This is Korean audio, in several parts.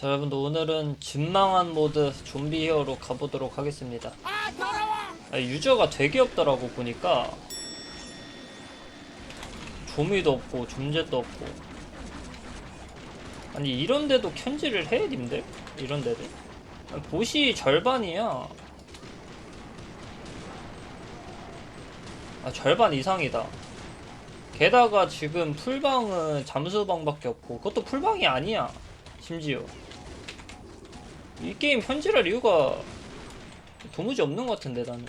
자 여러분들 오늘은 진망한 모드 좀비 히어로 가보도록 하겠습니다. 아, 유저가 되게 없더라고 보니까. 조미도 없고 존재도 없고. 아니 이런데도 켠지를 해 님들? 이런데도 보시 절반이야. 아 절반 이상이다. 게다가 지금 풀방은 잠수방밖에 없고 그것도 풀방이 아니야 심지어 이 게임 현질할 이유가 도무지 없는 것 같은데 나는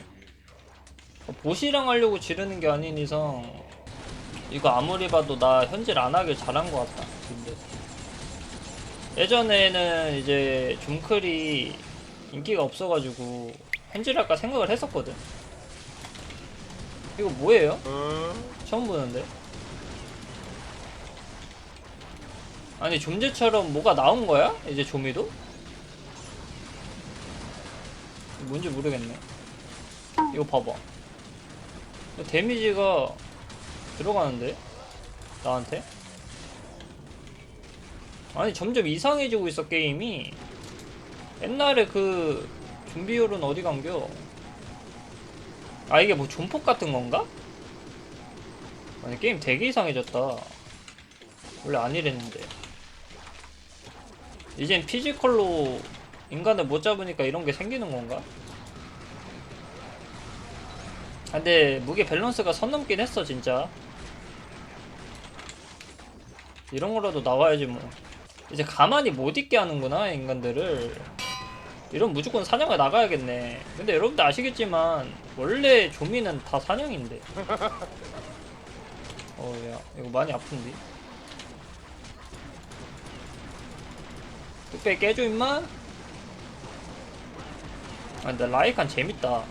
보시랑 하려고 지르는 게 아닌 이상 이거 아무리 봐도 나 현질 안 하길 잘한 것 같다 근데 예전에는 이제 좀클이 인기가 없어가지고 현질할까 생각을 했었거든 이거 뭐예요? 처음 보는데 아니 좀제처럼 뭐가 나온 거야? 이제 조미도? 뭔지 모르겠네 이거 봐봐 데미지가 들어가는데? 나한테? 아니 점점 이상해지고 있어 게임이 옛날에 그 좀비율은 어디 간겨 아 이게 뭐 존폭 같은 건가? 아니 게임 되게 이상해졌다 원래 안 이랬는데 이젠 피지컬로 인간을 못 잡으니까 이런 게 생기는 건가? 아, 근데 무게 밸런스가 선 넘긴 했어 진짜. 이런 거라도 나와야지 뭐. 이제 가만히 못 있게 하는구나 인간들을. 이런 무조건 사냥을 나가야겠네. 근데 여러분들 아시겠지만 원래 조미는 다 사냥인데. 어야 이거 많이 아픈데? 뚝배 깨줘 임마. 아 근데 라이칸 재밌다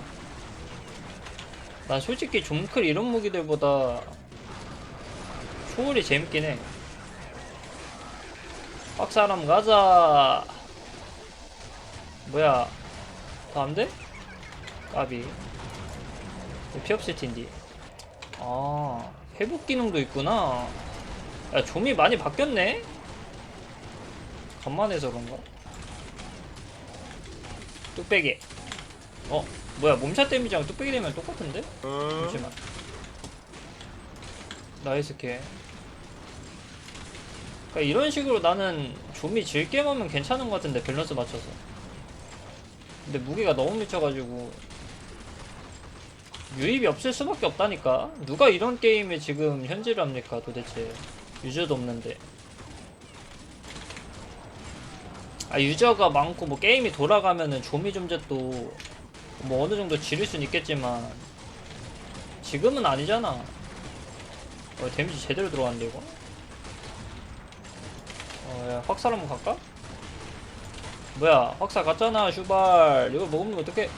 난 솔직히 좀클 이런 무기들보다 초월이 재밌긴 해. 빡사람 가자. 뭐야? 다 안 돼? 까비. 피업시 팀디 아 회복 기능도 있구나. 야 좀이 많이 바뀌었네? 간만해서 그런가? 뚝배기 어 뭐야 몸샷 데미지랑 뚝배기 되면 똑같은데? 잠시만. 나이스 캐 그러니까 이런 식으로 나는 좀이 질게 하면 괜찮은 것 같은데 밸런스 맞춰서. 근데 무게가 너무 미쳐가지고 유입이 없을 수밖에 없다니까? 누가 이런 게임에 지금 현질을 합니까 도대체? 유저도 없는데. 아 유저가 많고 뭐 게임이 돌아가면은 조미 좀제도 뭐 어느 정도 지를 순 있겠지만 지금은 아니잖아. 어 데미지 제대로 들어갔는데 이거? 어 야 확살 한번 갈까? 뭐야 확살 갔잖아 슈발. 이거 먹으면 어떡해?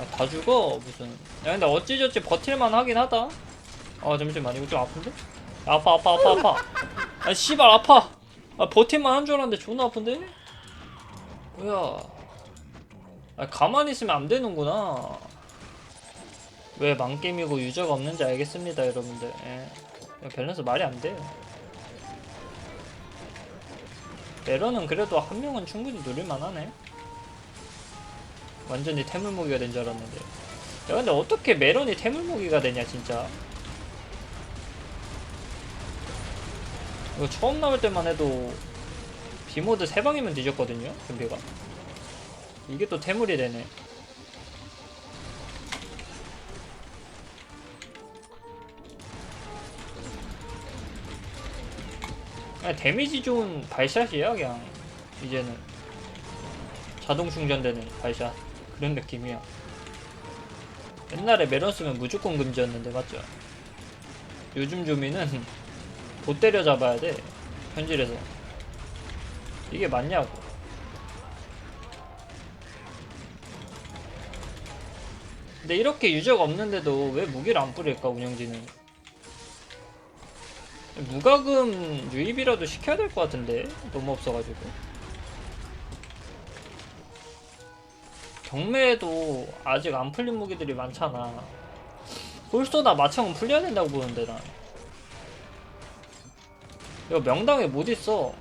아, 다 죽어 무슨. 야 근데 어찌저찌 버틸만 하긴 하다. 아 잠시만 이거 좀 아픈데? 아파 아파 아파 아파. 아 씨발 아파. 아 버틸만 한 줄 알았는데 존나 아픈데? 뭐야 아 가만히 있으면 안 되는구나. 왜 망게임이고 유저가 없는지 알겠습니다 여러분들. 예. 밸런스 말이 안 돼요. 메런은 그래도 한 명은 충분히 누릴만 하네. 완전히 태물무기가 된 줄 알았는데. 야 근데 어떻게 메론이 태물무기가 되냐 진짜. 이거 처음 나올 때만 해도 비모드 3방이면 뒤졌거든요 준비가 이게 또 태물이 되네. 그냥 데미지 좋은 발샷이야 그냥. 이제는. 자동 충전되는 발샷. 그런 느낌이야. 옛날에 메론 쓰면 무조건 금지였는데 맞죠? 요즘 조미는 못 때려 잡아야 돼 현질에서. 이게 맞냐고 근데 이렇게 유저가 없는데도 왜 무기를 안 뿌릴까 운영진은? 무과금 유입이라도 시켜야 될 것 같은데 너무 없어가지고. 경매에도 아직 안 풀린 무기들이 많잖아. 홀쏘다 마창은 풀려야 된다고 보는데 난. 이거 명당에 못 있어.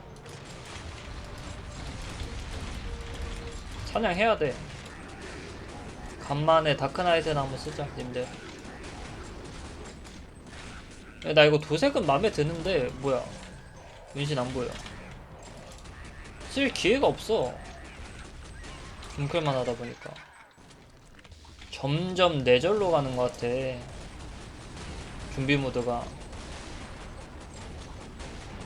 사냥해야 돼 간만에 다크나이트나 한번 쓰자 님들. 야, 나 이거 도색은 마음에 드는데 뭐야. 윤신 안 보여. 쓸 기회가 없어. 둥클만 하다 보니까. 점점 내절로 가는 것 같아. 준비 모드가.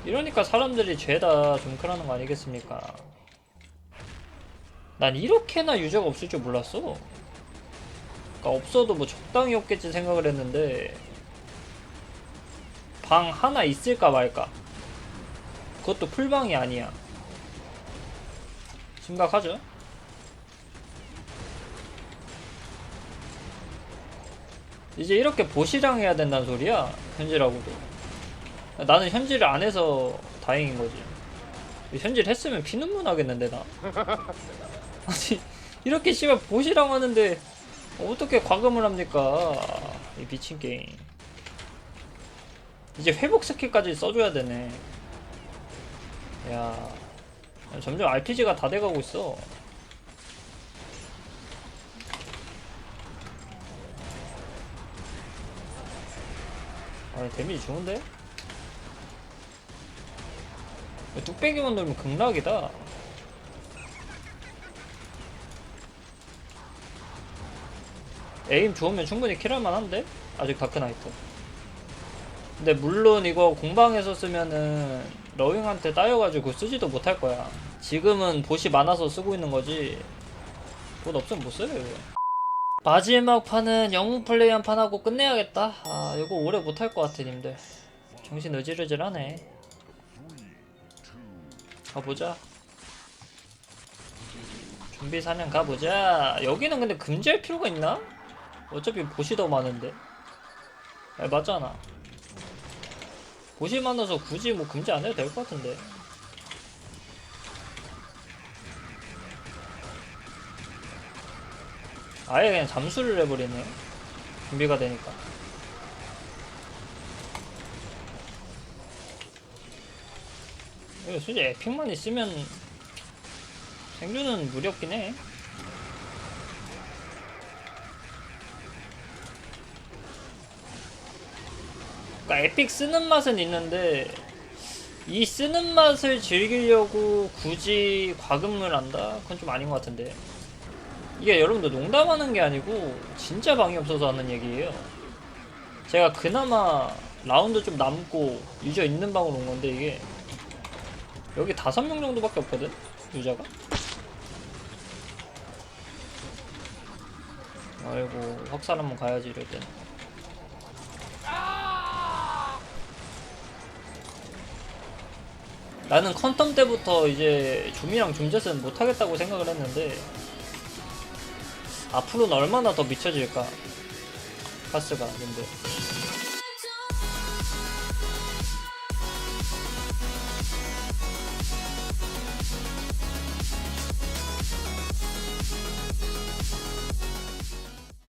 이러니까 사람들이 죄다 둥클하는 거 아니겠습니까? 난 이렇게나 유저가 없을 줄 몰랐어 그러니까 없어도 뭐 적당히 없겠지 생각을 했는데 방 하나 있을까 말까. 그것도 풀방이 아니야. 심각하죠? 이제 이렇게 보시랑 해야 된다는 소리야 현질하고도. 나는 현질을 안 해서 다행인 거지. 현질 했으면 피눈물 나겠는데 나. 아니 이렇게 씨발 보시랑 하는데 어떻게 과금을 합니까? 이 미친 게임. 이제 회복 스킬까지 써줘야 되네. 야 점점 RPG가 다 돼가고 있어. 아 데미지 좋은데? 뚝배기만 넣으면 극락이다 에임 좋으면 충분히 킬할만 한데? 아직 다크나이트. 근데 물론 이거 공방에서 쓰면은 러윙한테 따여가지고 쓰지도 못할 거야. 지금은 보시 많아서 쓰고 있는 거지. 돈 없으면 못 써요 이거. 마지막 판은 영웅 플레이 한 판 하고 끝내야겠다. 아 이거 오래 못할 것 같아 님들. 정신 으질으질하네. 가보자. 준비 사냥 가보자. 여기는 근데 금지할 필요가 있나? 어차피 보시 더 많은데. 아, 맞잖아. 보시 많아서 굳이 뭐 금지 안 해도 될 것 같은데. 아예 그냥 잠수를 해버리네. 준비가 되니까. 이거 솔직히 에픽만 있으면 생존은 무리 없긴 해 그러니까 에픽 쓰는 맛은 있는데 이 쓰는 맛을 즐기려고 굳이 과금을 한다? 그건 좀 아닌 것 같은데. 이게 여러분들 농담하는 게 아니고 진짜 방이 없어서 하는 얘기예요. 제가 그나마 라운드 좀 남고 유저 있는 방으로 온 건데 이게 여기 다섯 명 정도밖에 없거든? 유저가? 아이고 확산 한번 가야지 이럴 땐 나는 컨텀 때부터 이제 줌이랑 줌젯은 못하겠다고 생각을 했는데 앞으로는 얼마나 더 미쳐질까? 파스가 근데